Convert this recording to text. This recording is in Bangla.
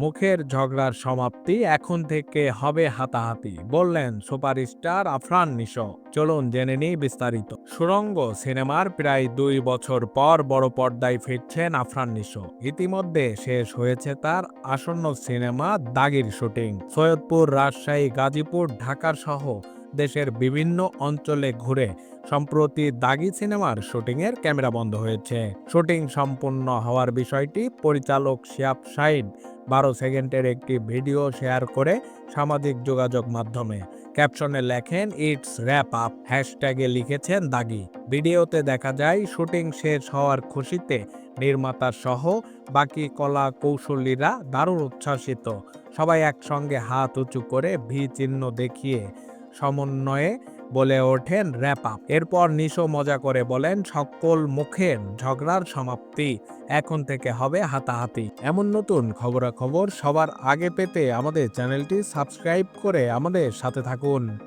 মুখের ঝগড়ার সমাপ্তি এখন থেকে হবে হাতাহাতি। বললেন সুপারস্টার আফরান নিশো। চলুন জেনে নিই বিস্তারিত। সুরঙ্গ সিনেমার প্রায় দুই বছর পর বড় পর্দায় ফিরছেন আফরান নিশো। ইতিমধ্যে শেষ হয়েছে তার আসন্ন সিনেমা দাগির শুটিং। সৈয়দপুর, রাজশাহী, গাজীপুর, ঢাকার সহ দেশের বিভিন্ন অঞ্চলে ঘুরে সম্প্রতি দাগি সিনেমার শুটিংয়ের ক্যামেরা বন্ধ হয়েছে। শুটিং সম্পূর্ণ হওয়ার বিষয়টি পরিচালক শিয়াব শাহিন বারো সেকেন্ডের একটি ভিডিও শেয়ার করে সামাজিক যোগাযোগ মাধ্যমে। ক্যাপশনে লেখেন, ইটস র্যাপ আপ হ্যাশট্যাগে লিখেছেন দাগি। ভিডিওতে দেখা যায়, শুটিং শেষ হওয়ার খুশিতে নির্মাতা সহ বাকি কলা কৌশলীরা দারুণ উচ্ছ্বাসিত। সবাই একসঙ্গে হাত উঁচু করে ভি চিহ্ন দেখিয়ে সমন্বয়ে বলে ওঠেন র্যাপ আপ। এরপর নিশো মজা করে বলেন, সকল মুখের ঝগড়ার সমাপ্তি। এখন থেকে হবে হাতাহাতি। এমন নতুন খবরাখবর সবার আগে পেতে আমাদের চ্যানেলটি সাবস্ক্রাইব করে আমাদের সাথে থাকুন।